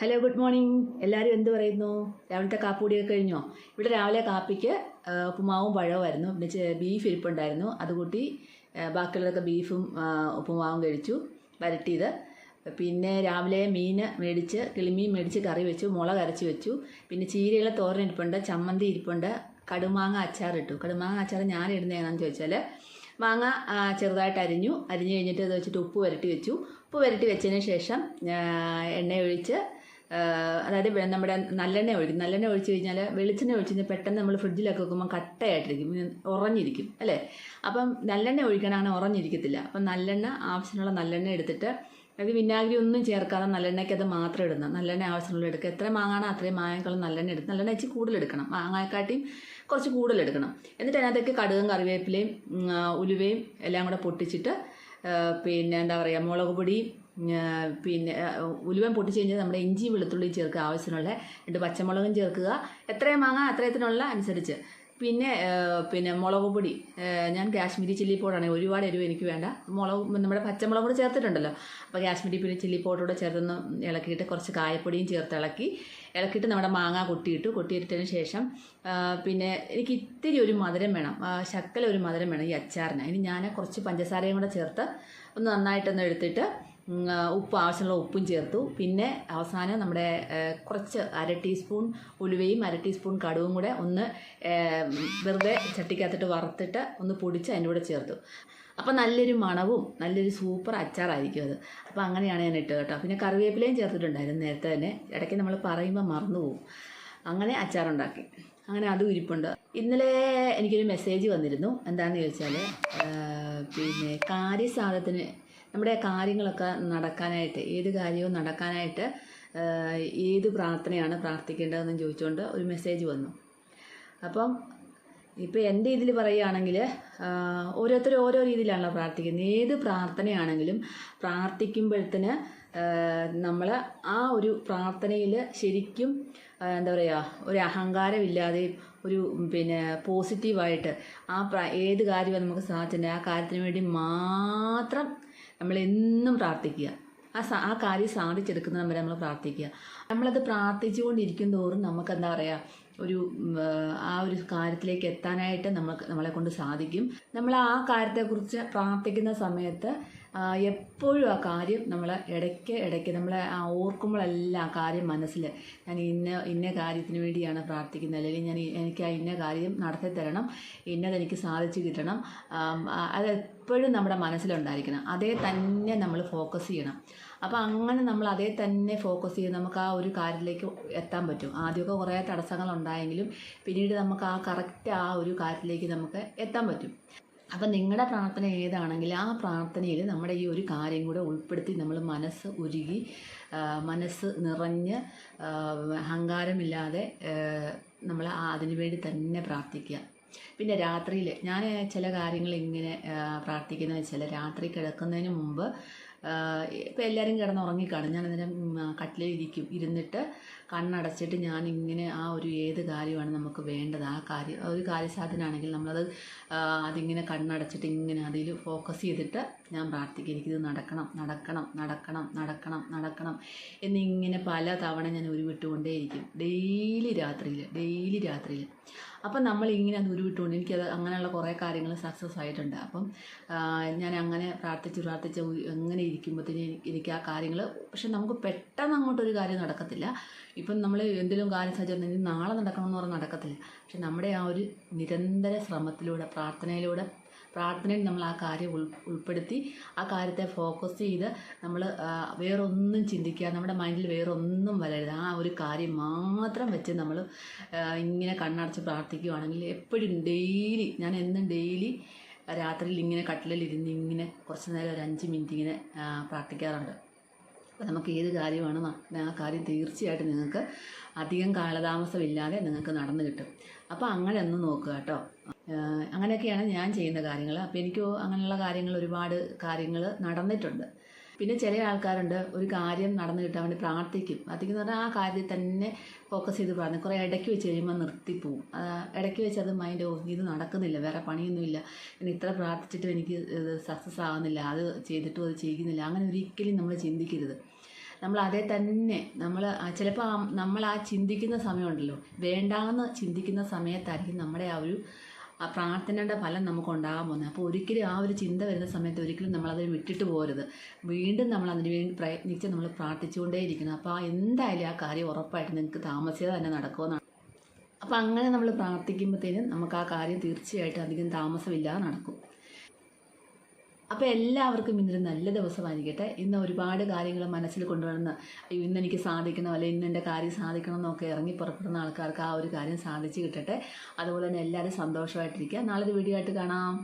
Hello good morning എല്ലാവരും എന്ത് പറയുന്നു? രാവിലത്തെ കാപ്പുകൂടിയൊക്കെ കഴിഞ്ഞോ? ഇവിടെ രാവിലെ കാപ്പിക്ക് ഉപ്പുമാവും പഴവുമായിരുന്നു പിന്നെ ബീഫ് ഇരിപ്പുണ്ടായിരുന്നു. അത് കൂട്ടി ബാക്കിയുള്ളതൊക്കെ ബീഫും ഉപ്പുമാവും കഴിച്ചു വരട്ടിയത്. പിന്നെ രാവിലെ മീൻ മേടിച്ച് കിളിമീൻ മേടിച്ച് കറി വെച്ചു മുളക് അരച്ച് വെച്ചു. പിന്നെ ചീരയുള്ള തോരൻ ഇരിപ്പുണ്ട് ചമ്മന്തി ഇരിപ്പുണ്ട് കടുമാങ്ങ അച്ചാർ ഇട്ടു. കടുമാങ്ങ അച്ചാർ ഞാൻ ഇടുന്നത് എങ്ങനെയാണെന്ന് ചോദിച്ചാൽ മാങ്ങ ചെറുതായിട്ട് അരിഞ്ഞു. അരിഞ്ഞു കഴിഞ്ഞിട്ട് അത് വെച്ചിട്ട് ഉപ്പ് വരട്ടി വെച്ചു. ഉപ്പ് വരട്ടി വെച്ചതിന് ശേഷം എണ്ണ ഒഴിച്ച് അതായത് നമ്മുടെ നല്ലെണ്ണ ഒഴിക്കും നല്ലെണ്ണ ഒഴിച്ചു കഴിഞ്ഞാൽ വെളിച്ചെണ്ണ ഒഴിച്ച് കഴിഞ്ഞാൽ പെട്ടെന്ന് നമ്മൾ ഫ്രിഡ്ജിലൊക്കെ വെക്കുമ്പോൾ കട്ടയായിട്ടിരിക്കും. ഉറഞ്ഞിരിക്കും അല്ലേ? അപ്പം നല്ലെണ്ണ ഒഴിക്കണമെങ്കിൽ ഉറഞ്ഞിരിക്കത്തില്ല. അപ്പം നല്ലെണ്ണ ആവശ്യമുള്ള നല്ലെണ്ണ എടുത്തിട്ട് അത് വിനാഗിരി ഒന്നും ചേർക്കാതെ നല്ലെണ്ണയ്ക്ക് അത് മാത്രം ഇടുന്ന നല്ലെണ്ണ ആവശ്യമുള്ള എടുക്കുക. എത്ര മാങ്ങാണോ അത്രയും മാങ്ങകളും നല്ലെണ്ണ എടുത്ത് നല്ലെണ്ണ ഇച്ചിരി കൂടുതലെടുക്കണം എടുക്കണം. മാങ്ങാക്കാട്ടിയും കുറച്ച് കൂടുതലെടുക്കണം എന്നിട്ട് അതിനകത്തേക്ക് കടുകും കറിവേപ്പിലയും ഉലുവയും എല്ലാം കൂടെ പൊട്ടിച്ചിട്ട് പിന്നെ എന്താ പറയുക മുളക് പൊടിയും പിന്നെ ഉലുവൻ പൊട്ടിച്ച് കഴിഞ്ഞാൽ നമ്മുടെ ഇഞ്ചി വെളുത്തുള്ളി ചേർക്കുക ആവശ്യത്തിനുള്ള രണ്ട് പച്ചമുളകും ചേർക്കുക. എത്രയും മാങ്ങ അത്രയത്തിനുള്ള അനുസരിച്ച്. പിന്നെ പിന്നെ മുളക് പൊടി. ഞാൻ കാശ്മീരി ചില്ലി പൗഡറാണ്. ഒരുപാട് എരിവ് എനിക്ക് വേണ്ട. മുളക് നമ്മുടെ പച്ചമുളക് കൂടെ ചേർത്തിട്ടുണ്ടല്ലോ. അപ്പോൾ കാശ്മീരി പിന്നെ ചില്ലി പൗഡർ കൂടെ ചേർത്തൊന്ന് ഇളക്കിയിട്ട് കുറച്ച് കായപ്പൊടിയും ചേർത്ത് ഇളക്കി. ഇളക്കിയിട്ട് നമ്മുടെ മാങ്ങ കൊട്ടിയിട്ടു. കൊട്ടിയിട്ടതിന് ശേഷം പിന്നെ എനിക്ക് ഇത്തിരി ഒരു മധുരം വേണം. ശക്കല ഒരു മധുരം വേണം ഈ അച്ചാറിന്. അതിന് ഞാൻ കുറച്ച് പഞ്ചസാരയും കൂടെ ചേർത്ത് ഒന്ന് നന്നായിട്ടൊന്ന് എടുത്തിട്ട് ഉപ്പ് ആവശ്യമുള്ള ഉപ്പും ചേർത്തു. പിന്നെ അവസാനം നമ്മുടെ കുറച്ച് അര ടീസ്പൂൺ ഉലുവയും അര ടീസ്പൂൺ കടുവും കൂടെ ഒന്ന് വെറുതെ ചട്ടിക്കകത്തിട്ട് വറുത്തിട്ട് ഒന്ന് പൊടിച്ച് അതിന്റെ കൂടെ ചേർത്തു. അപ്പോൾ നല്ലൊരു മണവും നല്ലൊരു സൂപ്പർ അച്ചാറായിരിക്കും അത്. അപ്പോൾ അങ്ങനെയാണ് ഞാൻ ഇട്ടത് കേട്ടോ. പിന്നെ കറിവേപ്പിലയും ചേർത്തിട്ടുണ്ടായിരുന്നു നേരത്തെ തന്നെ. ഇടയ്ക്ക് നമ്മൾ പറയുമ്പോൾ മറന്നു പോകും. അങ്ങനെ അച്ചാറുണ്ടാക്കി. അങ്ങനെ അതും ഇരിപ്പുണ്ട് ഇന്നലെ എനിക്കൊരു മെസ്സേജ് വന്നിരുന്നു. എന്താണെന്ന് ചോദിച്ചാൽ പിന്നെ കാര്യസാധനത്തിന് നമ്മുടെ കാര്യങ്ങളൊക്കെ നടക്കാനായിട്ട് ഏത് കാര്യവും നടക്കാനായിട്ട് ഏത് പ്രാർത്ഥനയാണ് പ്രാർത്ഥിക്കേണ്ടതെന്ന് ചോദിച്ചുകൊണ്ട് ഒരു മെസ്സേജ് വന്നു. അപ്പം ഇപ്പോൾ എന്റെ ഇതിൽ പറയുകയാണെങ്കിൽ ഓരോരുത്തരും ഓരോ രീതിയിലാണല്ലോ പ്രാർത്ഥിക്കുന്നത്. ഏത് പ്രാർത്ഥനയാണെങ്കിലും പ്രാർത്ഥിക്കുമ്പോഴത്തേന് നമ്മൾ ആ ഒരു പ്രാർത്ഥനയിൽ ശരിക്കും എന്താ പറയുക ഒരു അഹങ്കാരമില്ലാതെയും ഒരു പിന്നെ പോസിറ്റീവായിട്ട് ആ ഏത് കാര്യമാണ് നമുക്ക് സാധിച്ചിട്ടുണ്ടെങ്കിൽ ആ കാര്യത്തിന് വേണ്ടി മാത്രം നമ്മൾ എന്നും പ്രാർത്ഥിക്കുക. ആ സാ ആ കാര്യം സാധിച്ചെടുക്കുന്ന വരെ നമ്മൾ പ്രാർത്ഥിക്കുക. നമ്മളത് പ്രാർത്ഥിച്ചുകൊണ്ടിരിക്കും തോറും നമുക്ക് എന്താ പറയുക ഒരു ആ ഒരു കാര്യത്തിലേക്ക് എത്താനായിട്ട് നമുക്ക് നമ്മളെ കൊണ്ട് സാധിക്കും. നമ്മൾ ആ കാര്യത്തെക്കുറിച്ച് പ്രാർത്ഥിക്കുന്ന സമയത്ത് എപ്പോഴും ആ കാര്യം നമ്മൾ ഇടയ്ക്ക് ഇടയ്ക്ക് നമ്മളെ ആ ഓർക്കുമ്പോഴെല്ലാം ആ കാര്യം മനസ്സിൽ ഞാൻ ഇന്ന ഇന്ന കാര്യത്തിന് വേണ്ടിയാണ് പ്രാർത്ഥിക്കുന്നത്. അല്ലെങ്കിൽ ഞാൻ എനിക്ക് ആ ഇന്ന കാര്യം നടത്തി തരണം ഇന്നതെനിക്ക് സാധിച്ചു കിട്ടണം. അത് എപ്പോഴും നമ്മുടെ മനസ്സിലുണ്ടായിരിക്കണം. അതേ തന്നെ നമ്മൾ ഫോക്കസ് ചെയ്യണം. അപ്പോൾ അങ്ങനെ നമ്മൾ അതേ തന്നെ ഫോക്കസ് ചെയ്ത് നമുക്ക് ആ ഒരു കാര്യത്തിലേക്ക് എത്താൻ പറ്റും. ആദ്യമൊക്കെ കുറേ തടസ്സങ്ങൾ ഉണ്ടായെങ്കിലും പിന്നീട് നമുക്ക് ആ കറക്റ്റ് ആ ഒരു കാര്യത്തിലേക്ക് നമുക്ക് എത്താൻ പറ്റും. അപ്പം നിങ്ങളുടെ പ്രാർത്ഥന ഏതാണെങ്കിൽ ആ പ്രാർത്ഥനയിൽ നമ്മുടെ ഈ ഒരു കാര്യം കൂടെ ഉൾപ്പെടുത്തി നമ്മൾ മനസ്സ് ഉരുകി മനസ്സ് നിറഞ്ഞ് അഹങ്കാരമില്ലാതെ നമ്മൾ അതിനു വേണ്ടി തന്നെ പ്രാർത്ഥിക്കുക. പിന്നെ രാത്രിയിൽ ഞാൻ ചില കാര്യങ്ങൾ ഇങ്ങനെ പ്രാർത്ഥിക്കുന്നത് വെച്ചാൽ രാത്രി കിടക്കുന്നതിന് മുമ്പ് ഇപ്പം എല്ലാവരും കിടന്ന് ഉറങ്ങിക്കാണും. ഞാൻ അന്നേരം കട്ടിലിൽ ഇരിക്കും. ഇരുന്നിട്ട് കണ്ണടച്ചിട്ട് ഞാൻ ഇങ്ങനെ ആ ഒരു ഏത് കാര്യമാണ് നമുക്ക് വേണ്ടത്? ആ കാര്യം ഒരു കാര്യസാധനമാണെങ്കിൽ നമ്മളത് അതിങ്ങനെ കണ്ണടച്ചിട്ട് ഇങ്ങനെ അതിൽ ഫോക്കസ് ചെയ്തിട്ട് ഞാൻ പ്രാർത്ഥിക്കും. എനിക്കിത് നടക്കണം നടക്കണം നടക്കണം നടക്കണം നടക്കണം എന്നിങ്ങനെ പല തവണ ഞാൻ ഉരുവിട്ടുകൊണ്ടേയിരിക്കും ഡെയിലി രാത്രിയിൽ ഡെയിലി രാത്രിയിൽ അപ്പം നമ്മൾ ഇങ്ങനെ അത് ഉരുവിട്ടുകൊണ്ട് എനിക്കത് അങ്ങനെയുള്ള കുറേ കാര്യങ്ങൾ സക്സസ് ആയിട്ടുണ്ട്. അപ്പം ഞാൻ അങ്ങനെ പ്രാർത്ഥിച്ച് പ്രാർത്ഥിച്ച് അങ്ങനെ ഇരിക്കുമ്പോഴത്തേന് എനിക്ക് ആ കാര്യങ്ങൾ പക്ഷെ നമുക്ക് പെട്ടെന്ന് അങ്ങോട്ടൊരു കാര്യം നടക്കത്തില്ല. ഇപ്പം നമ്മൾ എന്തെങ്കിലും കാര്യം ഇനി നാളെ നടക്കണമെന്ന് പറഞ്ഞാൽ നടക്കത്തില്ല. പക്ഷെ നമ്മുടെ ആ ഒരു നിരന്തര ശ്രമത്തിലൂടെ പ്രാർത്ഥനയിലൂടെ പ്രാർത്ഥനയിൽ നമ്മൾ ആ കാര്യം ഉൾ ഉൾപ്പെടുത്തി ആ കാര്യത്തെ ഫോക്കസ് ചെയ്ത് നമ്മൾ വേറൊന്നും ചിന്തിക്കുക നമ്മുടെ മൈൻഡിൽ വേറൊന്നും വരരുത്. ആ ഒരു കാര്യം മാത്രം വെച്ച് നമ്മൾ ഇങ്ങനെ കണ്ണടച്ച് പ്രാർത്ഥിക്കുകയാണെങ്കിൽ എപ്പോഴും ഡെയിലി ഞാൻ എന്നും ഡെയിലി രാത്രിയിൽ ഇങ്ങനെ കട്ടിലിരുന്ന് ഇങ്ങനെ കുറച്ച് നേരം ഒരു അഞ്ച് മിനിറ്റ് ഇങ്ങനെ പ്രാർത്ഥിക്കാറുണ്ട്. നമുക്ക് ഏത് കാര്യമാണ് ആ കാര്യം തീർച്ചയായിട്ടും നിങ്ങൾക്ക് അധികം കാലതാമസമില്ലാതെ നിങ്ങൾക്ക് നടന്നു കിട്ടും. അപ്പോൾ അങ്ങനെ ഒന്ന് നോക്കുക കേട്ടോ. അങ്ങനെയൊക്കെയാണ് ഞാൻ ചെയ്യുന്ന കാര്യങ്ങൾ. അപ്പോൾ എനിക്ക് അങ്ങനെയുള്ള കാര്യങ്ങൾ ഒരുപാട് കാര്യങ്ങൾ നടന്നിട്ടുണ്ട്. പിന്നെ ചില ആൾക്കാരുണ്ട് ഒരു കാര്യം നടന്നു കിട്ടാൻ വേണ്ടി പ്രാർത്ഥിക്കും. പ്രാർത്ഥിക്കുന്ന പറഞ്ഞാൽ ആ കാര്യത്തിൽ തന്നെ ഫോക്കസ് ചെയ്ത് പ്രാർത്ഥന കുറേ ഇടയ്ക്ക് വെച്ച് കഴിയുമ്പോൾ നിർത്തിപ്പോവും ഇടയ്ക്ക് വെച്ച് അത് മൈൻഡ് ഓ ഇത് നടക്കുന്നില്ല. വേറെ പണിയൊന്നുമില്ല. ഇനി ഇത്ര പ്രാർത്ഥിച്ചിട്ടും എനിക്ക് സക്സസ് ആകുന്നില്ല അത് ചെയ്തിട്ടും അത് ചെയ്യുന്നില്ല. അങ്ങനെ ഒരിക്കലും നമ്മൾ ചിന്തിക്കരുത്. നമ്മൾ അതേ തന്നെ നമ്മൾ ചിലപ്പോൾ നമ്മൾ ആ ചിന്തിക്കുന്ന സമയമുണ്ടല്ലോ വേണ്ടാന്ന് ചിന്തിക്കുന്ന സമയത്തായിരിക്കും നമ്മുടെ ആ ഒരു ആ പ്രാർത്ഥനയുടെ ഫലം നമുക്ക് ഉണ്ടാകാൻ പോകുന്നത്. അപ്പോൾ ഒരിക്കലും ആ ഒരു ചിന്ത വരുന്ന സമയത്ത് ഒരിക്കലും നമ്മളത് വിട്ടിട്ട് പോരുത് വീണ്ടും നമ്മൾ അതിന് വേണ്ടി പ്രയത്നിച്ച് നമ്മൾ പ്രാർത്ഥിച്ചുകൊണ്ടേയിരിക്കണം. അപ്പോൾ ആ എന്തായാലും ആ കാര്യം ഉറപ്പായിട്ട് നിങ്ങൾക്ക് താമസിയാതെ തന്നെ നടക്കുമെന്നാണ് അപ്പോൾ അങ്ങനെ നമ്മൾ പ്രാർത്ഥിക്കുമ്പോഴത്തേനും നമുക്ക് ആ കാര്യം തീർച്ചയായിട്ടും അധികം താമസമില്ലാതെ നടക്കും. അപ്പോൾ എല്ലാവർക്കും ഇന്നൊരു നല്ല ദിവസമായിരിക്കട്ടെ. ഇന്ന് ഒരുപാട് കാര്യങ്ങൾ മനസ്സിൽ കൊണ്ടുവരുന്ന അയ്യോ ഇന്ന് എനിക്ക് സാധിക്കണം അല്ലെങ്കിൽ ഇന്ന് എന്റെ കാര്യം സാധിക്കണം എന്നൊക്കെ ഇറങ്ങി പുറപ്പെടുന്ന ആൾക്കാർക്ക് ആ ഒരു കാര്യം സാധിച്ചു കിട്ടട്ടെ. അതുപോലെ തന്നെ എല്ലാവരും സന്തോഷമായിട്ടിരിക്കുക. നാളെ ഒരു വീഡിയോ ആയിട്ട് കാണാം.